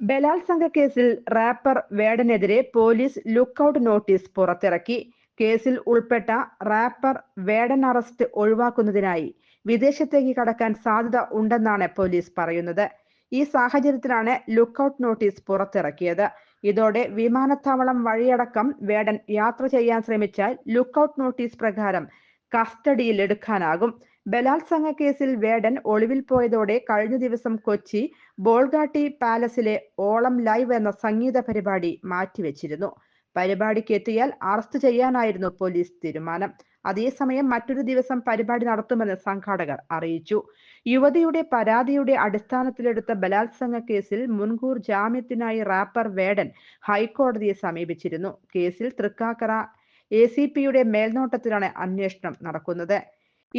ബലാത്സംഗ കേസിൽ റാപ്പർ വേടനെതിരെ പോലീസ് ലുക്കൌട്ട് നോട്ടീസ് പുറത്തിറക്കി. കേസിൽ ഉൾപ്പെട്ട റാപ്പർ വേടൻ അറസ്റ്റ് ഒഴിവാക്കുന്നതിനായി വിദേശത്തേക്ക് കടക്കാൻ സാധ്യത ഉണ്ടെന്നാണ് പോലീസ് പറയുന്നത്. ഈ സാഹചര്യത്തിലാണ് ലുക്കൌട്ട് നോട്ടീസ് പുറത്തിറക്കിയത്. ഇതോടെ വിമാനത്താവളം വഴിയടക്കം വേടൻ യാത്ര ചെയ്യാൻ ശ്രമിച്ചാൽ ലുക്കൌട്ട് നോട്ടീസ് പ്രകാരം കസ്റ്റഡിയിൽ എടുക്കാനാകും. ബലാത്സംഗ കേസിൽ വേടൻ ഒളിവിൽ പോയതോടെ കഴിഞ്ഞ ദിവസം കൊച്ചി ബോൾഗാട്ടി പാലസിലെ ഓളം ലൈവ് എന്ന സംഗീത പരിപാടി മാറ്റിവെച്ചിരുന്നു. പരിപാടിക്ക് എത്തിയാൽ അറസ്റ്റ് ചെയ്യാനായിരുന്നു പോലീസ് തീരുമാനം. അതേസമയം മറ്റൊരു ദിവസം പരിപാടി നടത്തുമെന്ന് സംഘാടകർ അറിയിച്ചു. യുവതിയുടെ പരാതിയുടെ അടിസ്ഥാനത്തിലെടുത്ത ബലാത്സംഗ കേസിൽ മുൻകൂർ ജാമ്യത്തിനായി റാപ്പർ വേടൻ ഹൈക്കോടതിയെ സമീപിച്ചിരുന്നു. കേസിൽ തൃക്കാക്കര എ സി പിയുടെ മേൽനോട്ടത്തിലാണ് അന്വേഷണം നടക്കുന്നത്.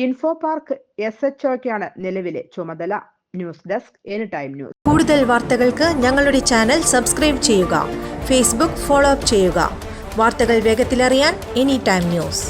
ഇൻഫോ പാർക്ക് എസ് എച്ച് ഒക്കാണ് നിലവിലെ ചുമതല. News desk any time news. കൂടുതൽ വാർത്തകൾക്ക് ഞങ്ങളുടെ ചാനൽ സബ്സ്ക്രൈബ് ചെയ്യുക. ഫേസ്ബുക്ക് ഫോളോ അപ്പ് ചെയ്യുക. വാർത്തകൾ വേഗത്തിലറിയാൻ എനി ടൈം ന്യൂസ്.